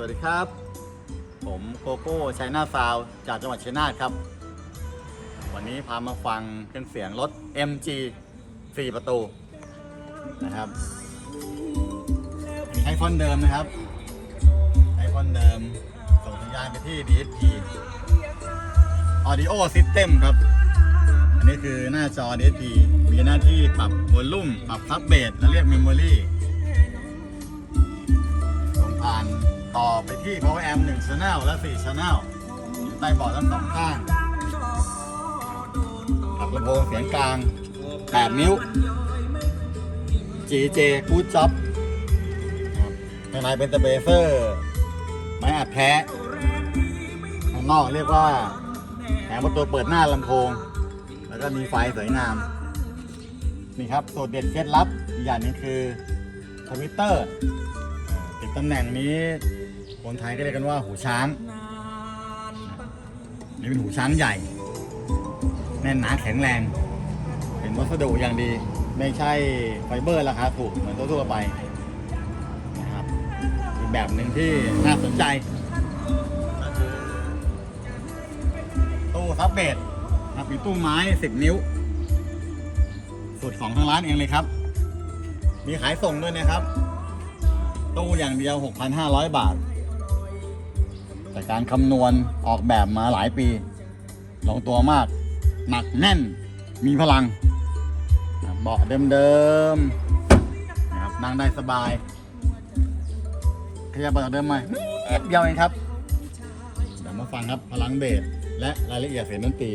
สวัสดีครับ ผมโกโก้ชัยนาซาวจากจังหวัดชัยนาทครับ วันนี้พามาฟังเครื่องเสียงรถ MG 4 ประตูนะครับใช้ฟอนเดิมนะครับใช้ฟอนเดิม ส่งสัญญาณไปที่ DSP Audio System ครับ อันนี้คือหน้าจอ DSP มีหน้าที่ปรับวอลลุ่ม ปรับซับเบสและเรียกเมมโมรี่ ต่อไปที่ power amp 1 channel และ 4 channel อยู่ใต้เบาะทั้งสองข้างปรับลำโพงเสียงกลาง 8 นิ้ว GJ Good Job ครับข้างในเป็นตะเบเซอร์ ไม้อัดแท้ข้างนอกเรียกว่าแผงประตูเปิดหน้าลำโพง แล้วก็มีไฟสวยงาม นี่ครับสูตรเด็ดเคล็ดลับอีกอย่างหนึงคือทวิตเตอร์ติดตำแหน่งนี้ คนไทยก็เรียกกันว่าหูช้างนี่เป็นหูช้างใหญ่ แน่นหนาแข็งแรง เป็นวัสดุอย่างดี ไม่ใช่ไฟเบอร์ราคาถูกเหมือนทั่วๆไปนะครับอีกแบบหนึ่งที่น่าสนใจก็คือตู้ซับเบสครับมีตู้ไม้ 10 นิ้วสุดของทางร้านเองเลยครับ มีขายส่งด้วยนะครับ ตู้อย่างเดียว 6,500 บาท แต่การคำนวณออกแบบมาหลายปี ลงตัวมาก หนักแน่น มีพลัง เบาะเดิมๆนะครับนั่งได้สบาย ขยับเบาะเดิมไหมเอฟเดียวเองครับเดี๋ยวมาฟังครับพลังเบสและรายละเอียดเสียงดนตรี